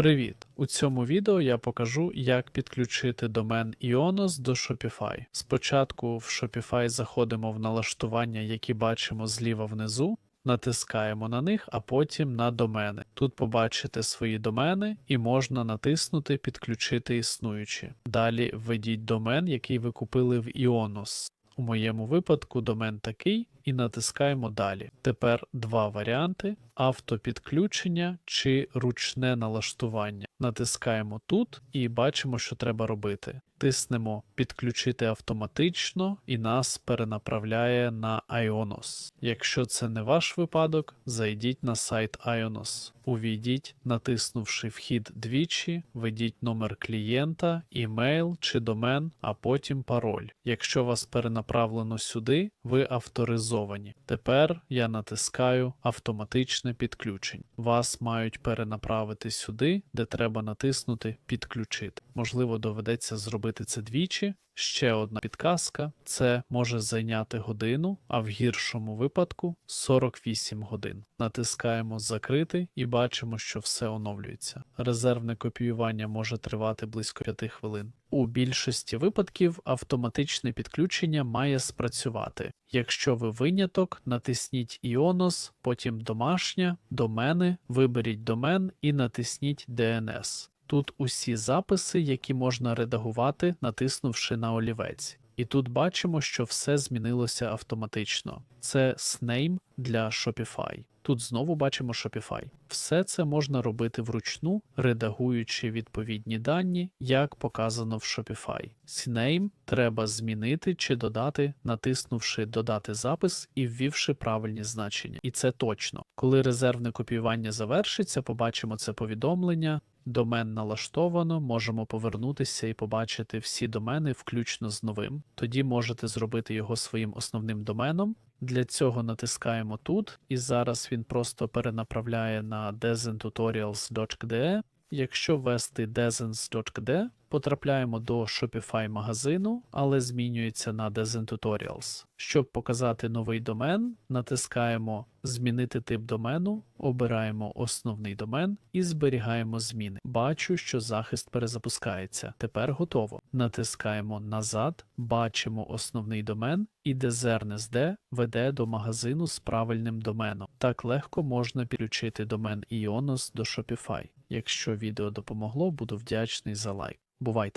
Привіт! У цьому відео я покажу, як підключити домен Ionos до Shopify. Спочатку в Shopify заходимо в налаштування, які бачимо зліва внизу, натискаємо на них, а потім на домени. Тут побачите свої домени і можна натиснути Підключити існуючі. Далі введіть домен, який ви купили в Ionos. У моєму випадку домен такий, і натискаємо далі. Тепер два варіанти: автопідключення чи ручне налаштування. Натискаємо тут і бачимо, що треба робити. Тиснемо підключити автоматично і нас перенаправляє на Ionos. Якщо це не ваш випадок, зайдіть на сайт Ionos. Увійдіть, натиснувши вхід двічі, введіть номер клієнта, імейл чи домен, а потім пароль. Якщо вас перенаправлено сюди, ви авторизовані. Тепер я натискаю автоматичне підключення. Вас мають перенаправити сюди, де треба натиснути підключити. Можливо, доведеться зробити це двічі. Ще одна підказка: це може зайняти годину, а в гіршому випадку 48 годин. Натискаємо закрити і бачимо, що все оновлюється. Резервне копіювання може тривати близько 5 хвилин. У більшості випадків автоматичне підключення має спрацювати. Якщо ви виняток, натисніть Ionos, потім домашня, домени, виберіть домен і натисніть DNS. Тут усі записи, які можна редагувати, натиснувши на олівець. І тут бачимо, що все змінилося автоматично. Це Sname для Shopify. Тут знову бачимо Shopify. Все це можна робити вручну, редагуючи відповідні дані, як показано в Shopify. Sname треба змінити чи додати, натиснувши Додати запис і ввівши правильні значення. І це точно. Коли резервне копіювання завершиться, побачимо це повідомлення. Домен налаштовано, можемо повернутися і побачити всі домени, включно з новим. Тоді можете зробити його своїм основним доменом. Для цього натискаємо тут, і зараз він просто перенаправляє на desentutorials.de. Якщо ввести desens.de, потрапляємо до Shopify магазину, але змінюється на Dezen Tutorials. Щоб показати новий домен, натискаємо Змінити тип домену, обираємо основний домен і зберігаємо зміни. Бачу, що захист перезапускається. Тепер готово. Натискаємо назад, бачимо основний домен, і DZRNSD веде до магазину з правильним доменом. Так легко можна підключити домен Ionos до Shopify. Якщо відео допомогло, буду вдячний за лайк. Бувайте!